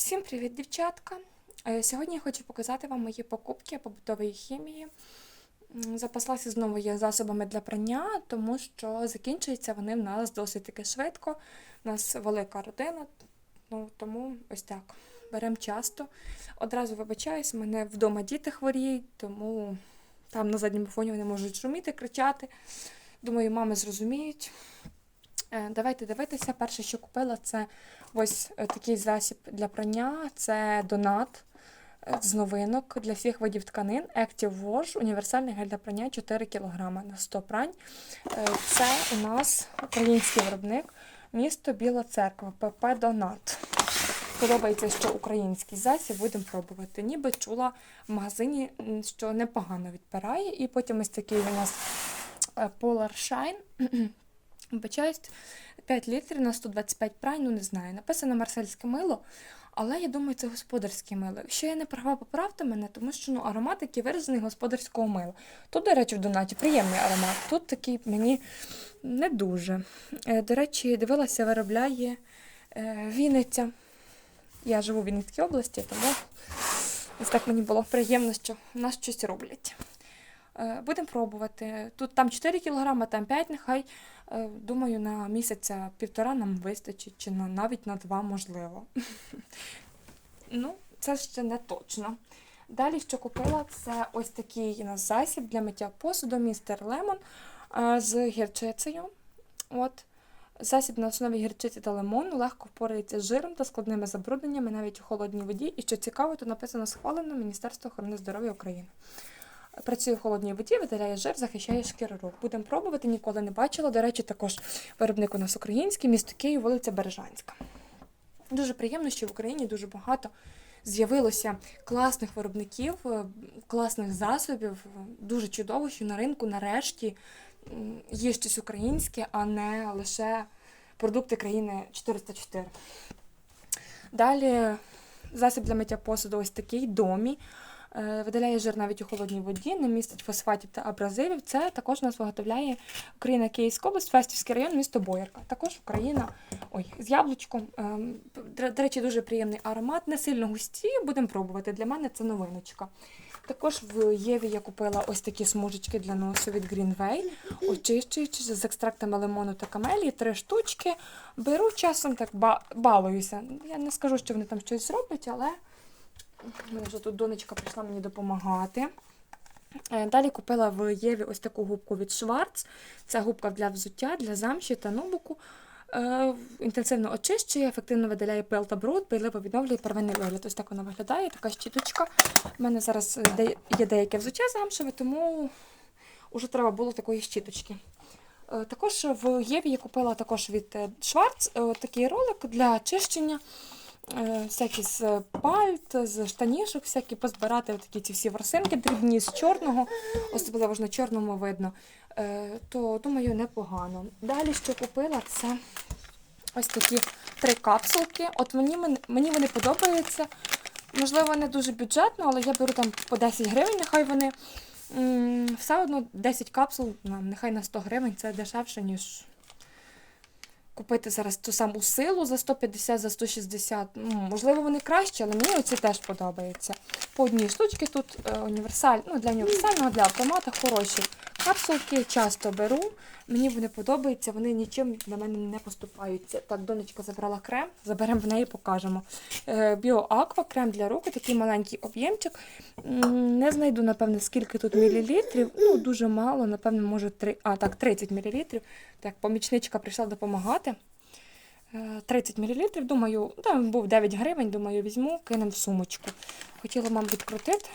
Всім привіт, дівчатка! Е, Сьогодні я хочу показати вам мої покупки побутової хімії. Запаслася знову я засобами для прання, тому що закінчуються вони в нас досить таки швидко. У нас велика родина, ну тому ось так. Беремо часто. Одразу вибачаюсь, мене вдома діти хворіють, тому там на задньому фоні вони можуть шуміти, кричати. Думаю, мами зрозуміють. Е, Давайте дивитися. Перше, що купила, це ось е, такий засіб для прання. Це донат е, з новинок для всіх видів тканин. Active Wash, універсальний гель для прання 4 кг на 100 прань. Це у нас український виробник, місто Біла Церква, ПП Донат. Подобається, що український засіб будемо пробувати. Ніби чула в магазині, що непогано відпирає. І потім ось такий у нас Polar Shine. Вибачаюсь, 5 літрів на 125 прань, ну не знаю. Написано марсельське мило, але я думаю, це господарське мило. Якщо я не права, поправте мене, тому що ну, аромат, який виражений господарського мила. Тут, до речі, в донаті приємний аромат. Тут такий мені не дуже. Е, До речі, дивилася, виробляє е, Вінниця. Я живу в Вінницькій області, тому ось так мені було приємно, що в нас щось роблять. Е, Будемо пробувати. Тут там 4 кг, там 5, нехай. Е, Думаю, на місяця півтора нам вистачить, чи на, навіть на два можливо. ну, це ще не точно. Далі, що купила, це ось такий нас засіб для миття посуду містер Лемон е, з гірчицею. От. Засіб на основі гірчиці та лимону легко впорається з жиром та складними забрудненнями навіть у холодній воді. І що цікаво, тут написано схвалено Міністерство охорони здоров'я України. Працює в холодній воді, видаляє жир, захищає шкіру. Будемо пробувати, ніколи не бачила. До речі, також виробник у нас український, місто Київ, вулиця Бережанська. Дуже приємно, що в Україні дуже багато з'явилося класних виробників, е, класних засобів. Дуже чудово, що на ринку нарешті є щось українське, а не лише продукти країни 404. Далі засіб для миття посуду ось такий домі. Е, Видаляє жир навіть у холодній воді, не містить фосфатів та абразивів. Це також нас виготовляє Україна Київська область, Фестівський район, місто Боярка. Також Україна ой, з яблучком. Ем, До речі, дуже приємний аромат, не сильно густі. Будемо пробувати. Для мене це новиночка. Також в Єві я купила ось такі смужечки для носу від Greenway, очищуючи з екстрактами лимону та камелії, три штучки. Беру часом так балуюся. Я не скажу, що вони там щось зроблять, але у мене вже тут донечка прийшла мені допомагати. Е, Далі купила в Єві ось таку губку від Schwarz. Це губка для взуття, для замші та нубуку. Е, Інтенсивно очищує, ефективно видаляє пил та бруд, пийливо відновлює первинний вигляд. Ось так вона виглядає, така щіточка. У мене зараз є деяке взуття замшеве, тому вже треба було такої щіточки. Е, Також в Єві я купила також від е, такий ролик для очищення. Е, всякі з пальт, з штанішок, всякі позбирати такі ці всі ворсинки дрібні з чорного, особливо ж на чорному видно, Е, то думаю, непогано. Далі, що купила, це ось такі три капсулки. От мені, мені вони подобаються. Можливо, не дуже бюджетно, але я беру там по 10 гривень, нехай вони. Все одно 10 капсул, ну, нехай на 100 гривень, це дешевше, ніж купити зараз ту саму силу за 150, за 160. Ну, можливо, вони кращі, але мені оці теж подобаються. По одній штучці тут е, універсаль, ну, для універсального, для автомата хороші. Капсулки часто беру, мені вони подобаються, вони нічим для мене не поступаються. Так, донечка забрала крем, заберемо в неї, покажемо. Е, Біоаква, крем для рук, такий маленький об'ємчик. Не знайду, напевне, скільки тут мілілітрів. Ну, дуже мало, напевне, може 3, а, так, 30 мілілітрів. Так, помічничка прийшла допомагати. Е, 30 мл, думаю, там був 9 гривень, думаю, візьму, кинемо в сумочку. Хотіла, мам, відкрутити.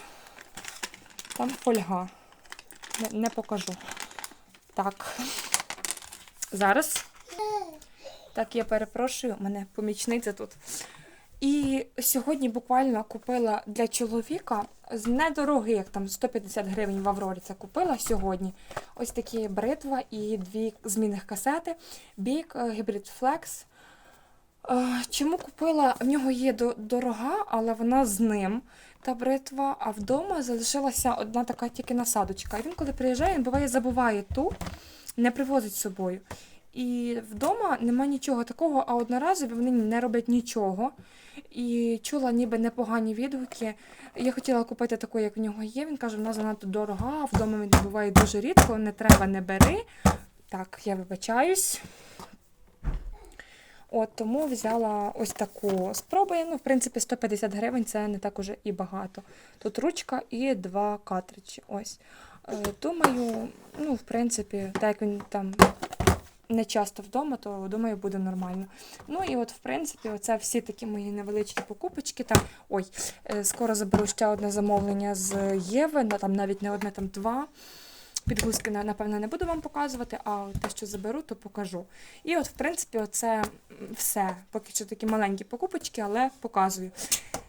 Там фольга. Не, не покажу. Так. Зараз. Так, я перепрошую, у мене помічниця тут. І сьогодні буквально купила для чоловіка з недорогих, там 150 гривень в Аврорі це купила сьогодні. Ось такі бритва і дві змінних касети. Е, Hybrid Flex. Е, Чому купила? В нього є дорога, але вона з ним. Та бритва, а вдома залишилася одна така тільки насадочка. І він, коли приїжджає, він буває забуває ту, не привозить з собою. І вдома нема нічого такого, а одноразові вони не роблять нічого. І чула ніби непогані відгуки. Я хотіла купити таку, як в нього є. Він каже, вона занадто дорога, вдома він буває дуже рідко, не треба, не бери. Так, я вибачаюсь. От тому взяла ось таку спробую. Ну, в принципі, 150 гривень це не так уже і багато. Тут ручка і два картриджі. Ось. Е, Думаю, ну, в принципі, так як він там не часто вдома, то думаю, буде нормально. Ну і от, в принципі, оце всі такі мої невеличкі покупочки. Там, ой, е, скоро заберу ще одне замовлення з Єви, там навіть не одне, там два. Підгузки, на- напевно, не буду вам показувати, а те, що заберу, то покажу. І от, в принципі, оце все. Поки що такі маленькі покупочки, але показую.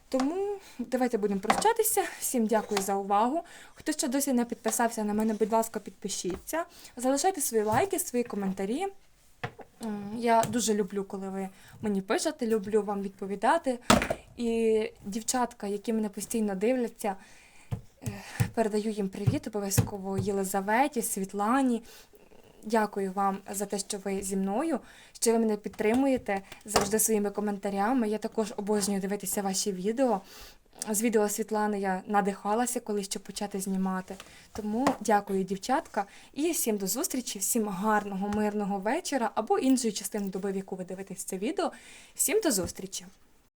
Тому давайте будемо прощатися. Всім дякую за увагу. Хто ще досі не підписався на мене, будь ласка, підпишіться. Залишайте свої лайки, свої коментарі. Я дуже люблю, коли ви мені пишете, люблю вам відповідати. І дівчатка, які мене постійно дивляться, е, передаю їм привіт, обов'язково Єлизаветі, Світлані. Дякую вам за те, що ви зі мною, що ви мене підтримуєте завжди своїми коментарями. Я також обожнюю дивитися ваші відео. З відео Світлани я надихалася, коли щоб почати знімати. Тому дякую, дівчатка, і всім до зустрічі, всім гарного, мирного вечора або іншої частини доби, в яку ви дивитесь це відео. Всім до зустрічі!